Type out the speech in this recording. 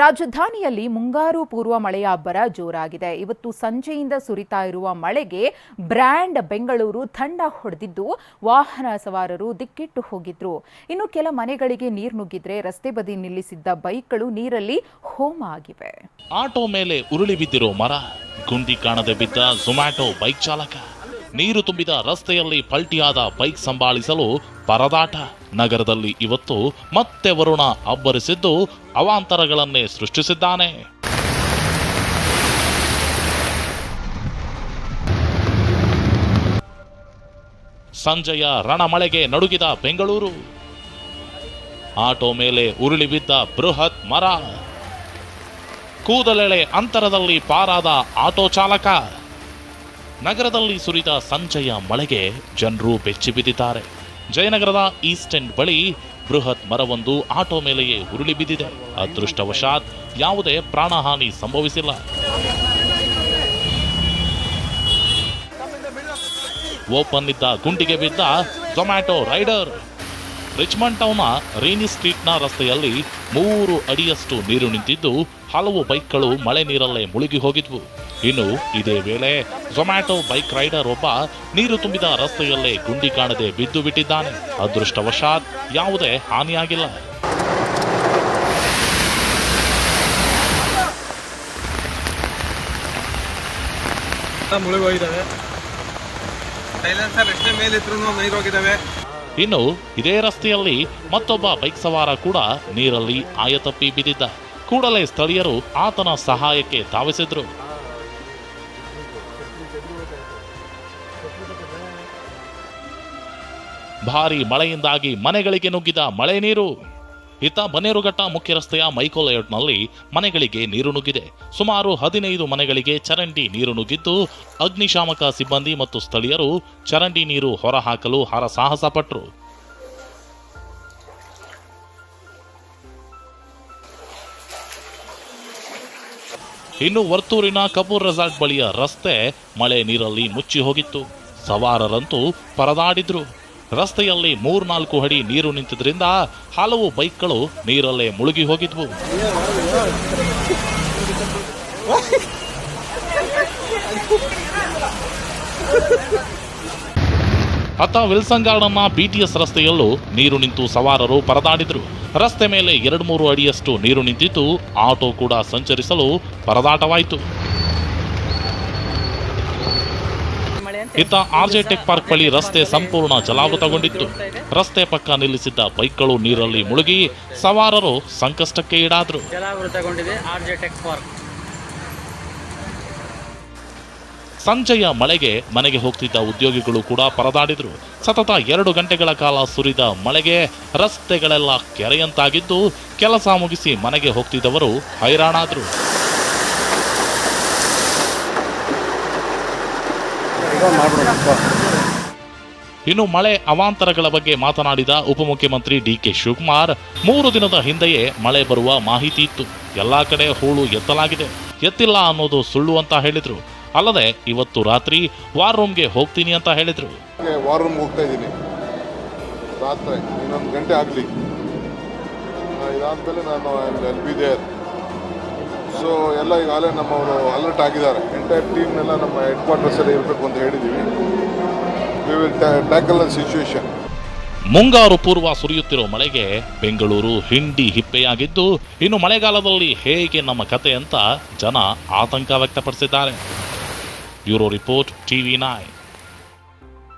ರಾಜಧಾನಿಯಲ್ಲಿ ಮುಂಗಾರು ಪೂರ್ವ ಮಳೆಯ ಅಬ್ಬರ ಜೋರಾಗಿದೆ. ಇವತ್ತು ಸಂಜೆಯಿಂದ ಸುರಿತಾ ಇರುವ ಮಳೆಗೆ ಬ್ರ್ಯಾಂಡ್ ಬೆಂಗಳೂರು ಥಂಡ ಹೊಡೆದಿದ್ದು, ವಾಹನ ಸವಾರರು ದಿಕ್ಕಿಟ್ಟು ಹೋಗಿದ್ರು. ಇನ್ನು ಕೆಲ ಮನೆಗಳಿಗೆ ನೀರು ನುಗ್ಗಿದ್ರೆ ರಸ್ತೆ ಬದಿ ನಿಲ್ಲಿಸಿದ್ದ ಬೈಕ್ಗಳು ನೀರಲ್ಲಿ ಹೋಮ ಆಗಿವೆ. ಆಟೋ ಮೇಲೆ ಉರುಳಿ ಬಿದ್ದಿರೋ ಮರ, ಗುಂಡಿ ಕಾಣದೆ ಬಿದ್ದ ಬೈಕ್ ಚಾಲಕ. ನೀರು ತುಂಬಿದ ರಸ್ತೆಯಲ್ಲಿ ಪಲ್ಟಿಯಾದ ಬೈಕ್ ಸಂಭಾಳಿಸಲು ಪರದಾಟ. ನಗರದಲ್ಲಿ ಇವತ್ತು ಮತ್ತೆ ವರುಣ ಅಬ್ಬರಿಸಿದ್ದು ಅವಾಂತರಗಳನ್ನೇ ಸೃಷ್ಟಿಸಿದ್ದಾನೆ. ಸಂಜೆಯ ರಣಮಳೆಗೆ ನಡುಗಿದ ಬೆಂಗಳೂರು. ಆಟೋ ಮೇಲೆ ಉರುಳಿ ಬಿದ್ದ ಬೃಹತ್ ಮರ. ಕೂದಲೆಳೆ ಅಂತರದಲ್ಲಿ ಪಾರಾದ ಆಟೋ ಚಾಲಕ. ನಗರದಲ್ಲಿ ಸುರಿದ ಸಂಜೆಯ ಮಳೆಗೆ ಜನರು ಬೆಚ್ಚಿ ಬಿದ್ದಿದ್ದಾರೆ. ಜಯನಗರದ ಈಸ್ಟ್ ಎಂಡ್ ಬಳಿ ಬೃಹತ್ ಮರವೊಂದು ಆಟೋ ಮೇಲೆಯೇ ಉರುಳಿ ಬಿದ್ದಿದೆ. ಅದೃಷ್ಟವಶಾತ್ ಯಾವುದೇ ಪ್ರಾಣಹಾನಿ ಸಂಭವಿಸಿಲ್ಲ. ಓಪನ್ ಇದ್ದ ಗುಂಡಿಗೆ ಬಿದ್ದ ಜೊಮ್ಯಾಟೊ ರೈಡರ್. ರಿಚ್ಮಂಡ್ ಟೌನ್ನ ರೇನಿ ಸ್ಟ್ರೀಟ್ನ ರಸ್ತೆಯಲ್ಲಿ ಮೂರು ಅಡಿಯಷ್ಟು ನೀರು ನಿಂತಿದ್ದು ಹಲವು ಬೈಕ್ಗಳು ಮಳೆ ನೀರಲ್ಲೇ ಮುಳುಗಿ ಹೋಗಿದ್ವು. ಇನ್ನು ಇದೇ ವೇಳೆ ಝೊಮ್ಯಾಟೊ ಬೈಕ್ ರೈಡರ್ ಒಬ್ಬ ನೀರು ತುಂಬಿದ ರಸ್ತೆಯಲ್ಲೇ ಗುಂಡಿ ಕಾಣದೆ ಬಿದ್ದು ಬಿಟ್ಟಿದ್ದಾನೆ. ಅದೃಷ್ಟವಶಾತ್ ಯಾವುದೇ ಹಾನಿಯಾಗಿಲ್ಲ. ಸೈಲೆನ್ಸರ್ ಎಷ್ಟೇ ಮೇಲಿದ್ರು ಇನ್ನು ಇದೇ ರಸ್ತೆಯಲ್ಲಿ ಮತ್ತೊಬ್ಬ ಬೈಕ್ ಸವಾರ ಕೂಡ ನೀರಲ್ಲಿ ಆಯತಪ್ಪಿ ಬಿದ್ದಿದ್ದ. ಕೂಡಲೇ ಸ್ಥಳೀಯರು ಆತನ ಸಹಾಯಕ್ಕೆ ಧಾವಿಸಿದ್ರು. ಭಾರಿ ಮಳೆಯಿಂದಾಗಿ ಮನೆಗಳಿಗೆ ನುಗ್ಗಿದ ಮಳೆ ನೀರು. ಇತ್ತ ಬನ್ನೇರುಘಟ್ಟ ಮುಖ್ಯ ರಸ್ತೆಯ ಮೈಕೋ ಲೇಔಟ್ನಲ್ಲಿ ಮನೆಗಳಿಗೆ ನೀರು ನುಗ್ಗಿದೆ. ಸುಮಾರು ಹದಿನೈದು ಮನೆಗಳಿಗೆ ಚರಂಡಿ ನೀರು ನುಗ್ಗಿದ್ದು, ಅಗ್ನಿಶಾಮಕ ಸಿಬ್ಬಂದಿ ಮತ್ತು ಸ್ಥಳೀಯರು ಚರಂಡಿ ನೀರು ಹೊರಹಾಕಲು ಹರಸಾಹಸ ಪಟ್ರು ಇನ್ನು ವರ್ತೂರಿನ ಕಪೂರ್ ರೆಸಾರ್ಟ್ ಬಳಿಯ ರಸ್ತೆ ಮಳೆ ನೀರಲ್ಲಿ ಮುಚ್ಚಿ ಹೋಗಿತ್ತು. ಸವಾರರಂತೂ ಪರದಾಡಿದ್ರು. ರಸ್ತೆಯಲ್ಲಿ ಮೂರ್ನಾಲ್ಕು ಅಡಿ ನೀರು ನಿಂತಿದ್ರಿಂದ ಹಲವು ಬೈಕ್ಗಳು ನೀರಲ್ಲೇ ಮುಳುಗಿ ಹೋಗಿದ್ವು. ಅತ್ತ ವಿಲ್ಸನ್ ಗಾರ್ಡನ್ನ ಬಿಟಿಎಸ್ ರಸ್ತೆಯಲ್ಲೂ ನೀರು ನಿಂತು ಸವಾರರು ಪರದಾಡಿದ್ರು. ರಸ್ತೆ ಮೇಲೆ ಎರಡು ಮೂರು ಅಡಿಯಷ್ಟು ನೀರು ನಿಂತಿದ್ದು ಆಟೋ ಕೂಡ ಸಂಚರಿಸಲು ಪರದಾಟವಾಯಿತು. ಇತ್ತ ಆರ್ಜೆ ಟೆಕ್ ಪಾರ್ಕ್ ಬಳಿ ರಸ್ತೆ ಸಂಪೂರ್ಣ ಜಲಾವೃತಗೊಂಡಿತ್ತು. ರಸ್ತೆ ಪಕ್ಕ ನಿಲ್ಲಿಸಿದ್ದ ಬೈಕ್ಗಳು ನೀರಲ್ಲಿ ಮುಳುಗಿ ಸವಾರರು ಸಂಕಷ್ಟಕ್ಕೆ ಈಡಾದ್ರು. ಜಲಾವೃತಗೊಂಡಿದೆ ಆರ್ಜೆ ಟೆಕ್ ಪಾರ್ಕ್. ಸಂಜೆಯ ಮಳೆಗೆ ಮನೆಗೆ ಹೋಗ್ತಿದ್ದ ಉದ್ಯೋಗಿಗಳು ಕೂಡ ಪರದಾಡಿದರು. ಸತತ ಎರಡು ಗಂಟೆಗಳ ಕಾಲ ಸುರಿದ ಮಳೆಗೆ ರಸ್ತೆಗಳೆಲ್ಲ ಕೆರೆಯಂತಾಗಿದ್ದು ಕೆಲಸ ಮುಗಿಸಿ ಮನೆಗೆ ಹೋಗ್ತಿದ್ದವರು ಹೈರಾಣಾದ್ರು. ಇನ್ನು ಮಳೆ ಅವಾಂತರಗಳ ಬಗ್ಗೆ ಮಾತನಾಡಿದ ಉಪಮುಖ್ಯಮಂತ್ರಿ ಡಿ ಕೆ ಶಿವಕುಮಾರ್, ಮೂರು ದಿನದ ಹಿಂದೆಯೇ ಮಳೆ ಬರುವ ಮಾಹಿತಿ ಇತ್ತು. ಎಲ್ಲಾ ಕಡೆ ಹೂಳು ಎತ್ತಲಾಗಿದೆ. ಎತ್ತಿಲ್ಲ ಅನ್ನೋದು ಸುಳ್ಳು ಅಂತ ಹೇಳಿದ್ರು. ಅಲ್ಲದೆ ಇವತ್ತು ರಾತ್ರಿ ವಾರ್ ರೂಮ್ಗೆ ಹೋಗ್ತೀನಿ ಅಂತ ಹೇಳಿದ್ರು. ವಾರ್ ರೂಮ್ಗೆ ಹೋಗ್ತಾ ಇದ್ದೀನಿ. ರಾತ್ರಿ ಇನ್ನೊಂದು ಗಂಟೆ ಆಗಲಿ. ಇದಾದಮೇಲೆ ನಾನು ಎಲ್ ಬಿ ದೇರ್ ಸೊ ಎಲ್ಲ ಈಗಾಗಲೇ ನಮ್ಮವರು ಅಲರ್ಟ್ ಆಗಿದ್ದಾರೆ. ಎಂಟೈರ್ ಟೀಮ್ ಎಲ್ಲ ನಮ್ಮ ಹೆಡ್ ಕ್ವಾರ್ಟರ್ಸಲ್ಲಿ ಇರಬೇಕು ಅಂತ ಹೇಳಿದ್ದೀವಿ we will tackle the situation ಮುಂಗಾರು ಪೂರ್ವ ಸುರಿಯುತ್ತಿರುವ ಮಳೆಗೆ ಬೆಂಗಳೂರು ಹಿಂಡಿ ಹಿಪ್ಪೆಯಾಗಿದ್ದು ಇನ್ನು ಮಳೆಗಾಲದಲ್ಲಿ ಹೇಗೆ ನಮ್ಮ ಕತೆ ಅಂತ ಜನ ಆತಂಕ ವ್ಯಕ್ತಪಡಿಸಿದ್ದಾರೆ. Euro Report TV9.